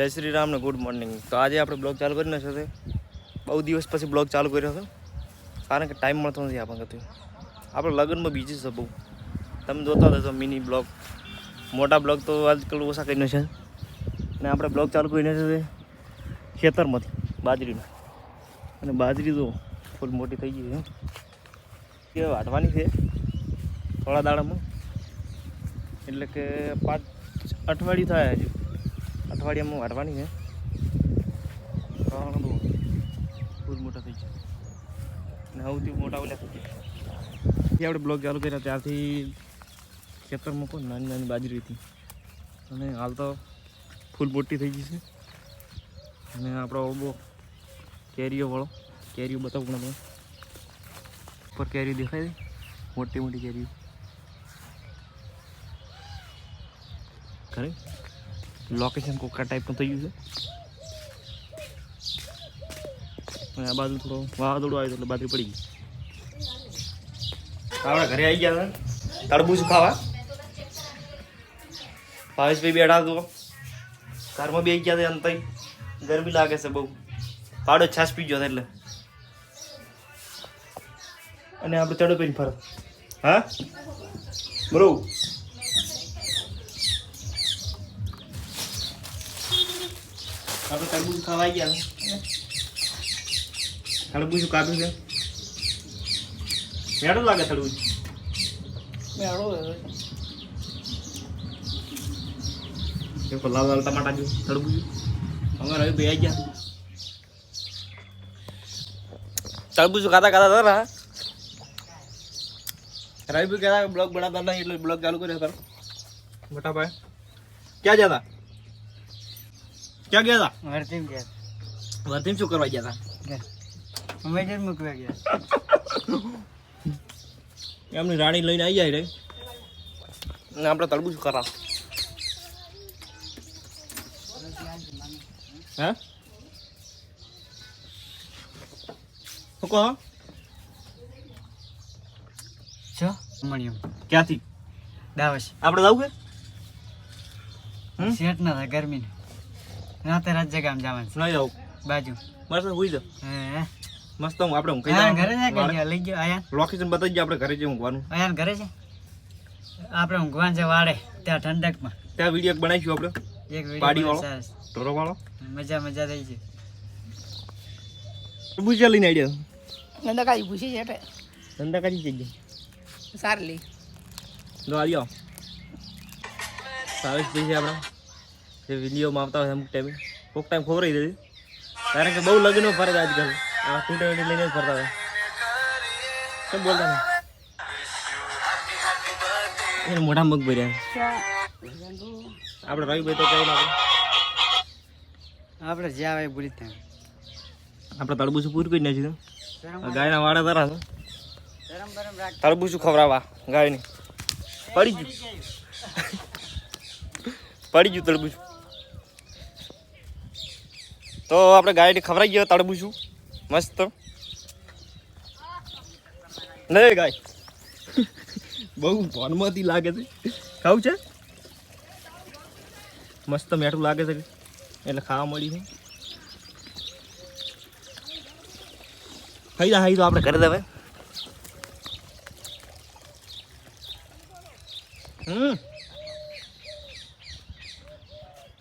જય શ્રી રામ ને good morning તો આજે આપણે બ્લોગ ચાલુ કરીને છે. બહુ દિવસ પછી બ્લોગ ચાલુ કર્યો હતો કારણ કે ટાઈમ મળતો નથી આપણને કતું આપણે લગ્નમાં બીજી છે બહુ. તમે જોતા હતા મિની બ્લોગ મોટા બ્લોગ તો આજકાલ ઓછા કરીને છે. અને આપણે બ્લોગ ચાલુ કરીને છે ખેતરમાંથી, બાજરીનો. અને બાજરી તો ફૂલ મોટી થઈ ગઈ છે. એ વાટવાની છે થોડા દાડામાં. એટલે કે પાંચ અઠવાડિયું થાય હજુ. અઠવાડિયામાં વાટવાની છે. ફૂલ મોટા થઈ છે અને સૌથી મોટા ઓલા થઈ ગયા જે આપણે બ્લોગ ચાલુ કર્યા ત્યારથી ખેતરમાં પણ નાની નાની બાજરી હતી. અને હાલ તો ફૂલ મોટી થઈ ગઈ છે. અને આપણો બહુ કેરીઓ વાળો, કેરીઓ બતાવું તમને. ઉપર કેરીઓ દેખાય મોટી મોટી કેરીઓ. ખરી? લોકેશન કોકા ટાઈપનું થઈ ગયું છે. અને આ બાજુ થોડો વાવાઝોડું આવ્યું એટલે બાજરી પડી ગઈ. આપણે ઘરે આવી ગયા હતા. તડબૂચ ખાવા? ભાવેશભાઈ બેઠા હતો ઘરમાં બે ગયા હતા અંતઈ ગરમી લાગે છે બહુ. પાડો છાસ પી ગયો એટલે. અને આપણે ચડો પીને ફરો. હા? બરોબર. આપણે તરબૂચ ખાવા આવી ગયા તરબૂચ કાપ્યું છે મેળું લાગે તરબૂચ એક લાલ લાલ ટમાટા જો તરબૂચ અમે રવિ ભાઈ આવી ગયા તરબૂચ ખાતા ખાતા હતા ને રવિ ભાઈ કહેતા બ્લોગ બનાવતા નહીં એટલે બ્લોગ ચાલુ કર્યો તારો મોટા ભાઈ ક્યાં જતા ક્યાં ગયા હતા વર્તિમ ગયા વર્તીમ શું કરવા ગયા હતા જ મૂકવા ગયા. એમની રાણી લઈને આવી જાય રે. ને આપણે શું કરા. હે? શું કહો? છો? મણિયમ. ક્યાંથી? દાવસ આપણે જવું કે? શેઠ ના થાય ગરમી રાતે રાત જગામ જવાનું. નહીં જવું બાજુ. મસ્ત હુઈ જાવ હે. મસ્ત હું આપણે હું કહી હા ઘરે જાય? લઈ ગયો આયા? લોકેશન બતાવી જાય આપણે ઘરે જઈ ઊંઘવાનું. આયા ઘરે છે? આપણે ઊંઘવાનું છે વાડે ત્યાં ઠંડકમાં. ત્યાં વીડિયો બનાવીશું આપણે. એક પાડી વાળો? ટોરો વાળો મજા મજા થઈ છે તરબૂચ લઈને આવી જાય નંદકાજી પૂછી છે એટલે. ધંધા કાઢી જગ્યા સારી લઈ. લો આવી આવો જ છે આપણા. જે વિડીયોમાં આવતા હોય અમુક ટાઈમે કોઈક ટાઈમ ખબર રહી જતી કારણ કે બહુ લગ્નો ફરે છે આજકાલ. આ ટૂંટે લઈને જ ફરતા હોય. કેમ બોલતા એને મોઢા મગ ભર્યા આપણે રવિભાઈ તો કઈ ના આપણે. જ્યાં આવે ભૂલી ત્યાં આપણે તળબૂચ પૂરું કરી નાખ્યું ગાયના વાડા તરા છે. ખવડાવવા ગાયને. પડી ગયું. પડી ગયું તરબૂચ તો આપણે ગાયને ખવડાવી ગયો તરબૂચું મસ્ત. નહીં ગાય. બહુ ભણમાંથી લાગે છે. ખાવું છે? મસ્ત મેઠું લાગે છે. એટલે ખાવા મળી છે. ખાઈ જા, ખાઈ તો આપણે કરી દેવે હમ.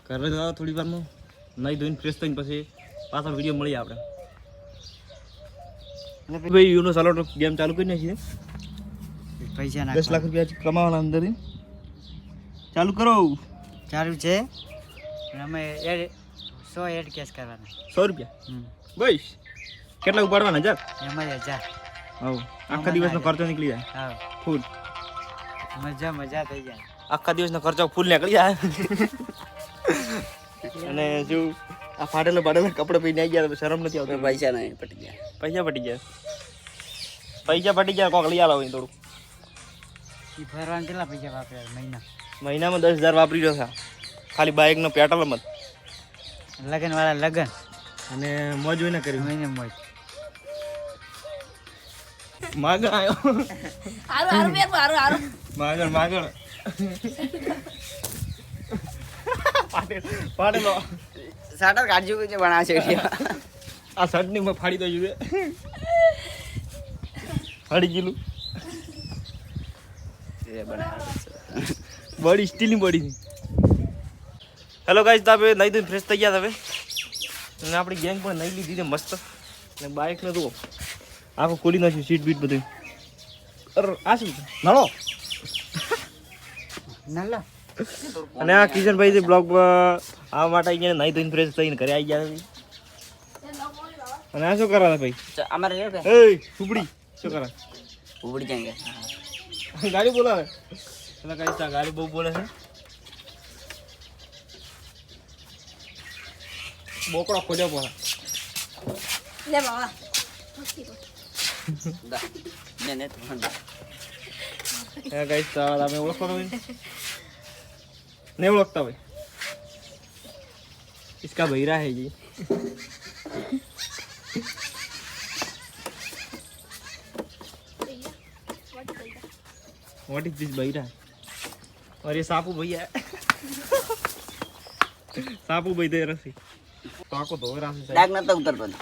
કરે થોડી વારમાં. નહીં ધોઈને ફ્રેશ થઈને પછી પાછા વીડિયો મળીએ આપણે. ભાઈ યુનો સલોટ ગેમ ચાલુ કરી નાખી પૈસા દસ લાખ નાખ રૂપિયા કમાવાના અંદર ચાલુ કરો. ચાલુ છે. અમે સો એડ કેસ કરવાના. સો રૂપિયા? બસ કેટલા ઉપાડવાના હજાર એમાં હજાર હવ. આખા દિવસનો ખર્ચો નીકળી જાય. હા. ફૂલ. મજા મજા થઈ જાય. આખા દિવસનો ખર્ચો ફૂલ નીકળી જાય. અને શું આ ફાટેલા ફાટેલા કપડા પહેરીને આવી ગયા તો શરમ નથી આવતી. પૈસા નહીં પટી ગયા. પૈસા પટી ગયા. પૈસા પટી ગયા કોક લઈ આલો અહીં થોડું. ફરવાના કેટલા પૈસા વાપર્યા મહિના? મહિનામાં દસ હજાર વાપરી રહ્યો છે. ખાલી બાઇકનો પેટ્રોલ લગન વાળા લગન? અને મોજ જોઈને કર્યું મહિને મોજ. માગણ આવ્યો. હારું હારું હારું હારું. માગણ માગણ. સાટર કાઢજો કે બનાવશે આ શર્ટની મેં ફાડી દઉં જોઈએ ફાડી ગયેલું. બોડી સ્ટીલની બોડી હેલો ગાઈસ તો આપણે નહીં ફ્રેશ થઈ ગયા તમે. અને આપણી ગેંગ પણ નહીં લીધી છે મસ્ત. અને બાઇકને જુઓ. આખું ખોલી નાખ્યું સીટ બીટ બધું. અરે આ શું છે? નળો? નલ્લા અને આ કિશનભાઈ જે બ્લોગ આ માટે અહીંયા નહીં ધોઈને ફ્રેશ થઈને ઘરે આવી ગયા છે. અને આ શું કરા ભાઈ? અમારે રહ્યો કે? એ સુપડી શું કરા ઉબડી જાંગે ગાડી બોલાવે. એટલે કઈ તા ગાડી બહુ બોલે છે? બોકડો ખોલ્યો પોલા લે બાબા ને ને તો એ ગાઈસ તમે ઓળખો नहीं उड़कता भाई। इसका भैरा है जी। व्हाट इज़ दिस भैरा और ये सापू भैया सापू भैया रसी ताको धोए रासी डाक ना तो उधर बंद।